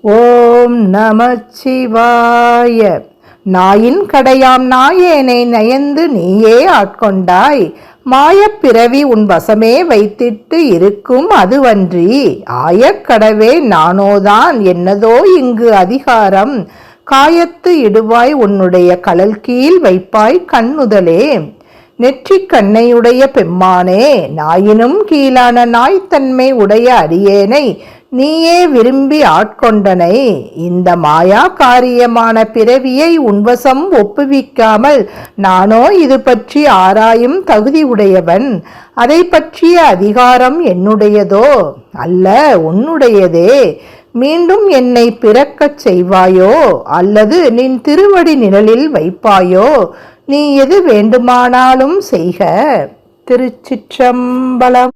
ஓம் நமச்சிவாய. நாயின் கடையாம் நாயேனை நயந்து நீயே ஆட்கொண்டாய். மாயப்பிறவி உன் வசமே வைத்திட்டு இருக்கும் அதுவன்றி. ஆயக்கடவே நானோதான் என்னதோ இங்கு அதிகாரம். காயத்து இடுவாய் உன்னுடைய கழல் கீழ் வைப்பாய் கண்ணுதலே. நெற்றிக் கண்ணையுடைய பெம்மானே நாயினும் கீழான நாய்த்தன்மை உடைய அடியேனை நீயே விரும்பி ஆட்கொண்டனை இந்த மாயா காரியமான பிறவியை உன்வசம் ஒப்புவிக்காமல் நானோ இது பற்றி ஆராயும் தகுதி உடையவன். அதை பற்றிய அதிகாரம் என்னுடையதோ அல்ல உன்னுடையதே. மீண்டும் என்னை பிறக்கச் செய்வாயோ அல்லது நின் திருவடி நிழலில் வைப்பாயோ? நீ எது வேண்டுமானாலும் செய்க. திருச்சிற்றம்பலம்.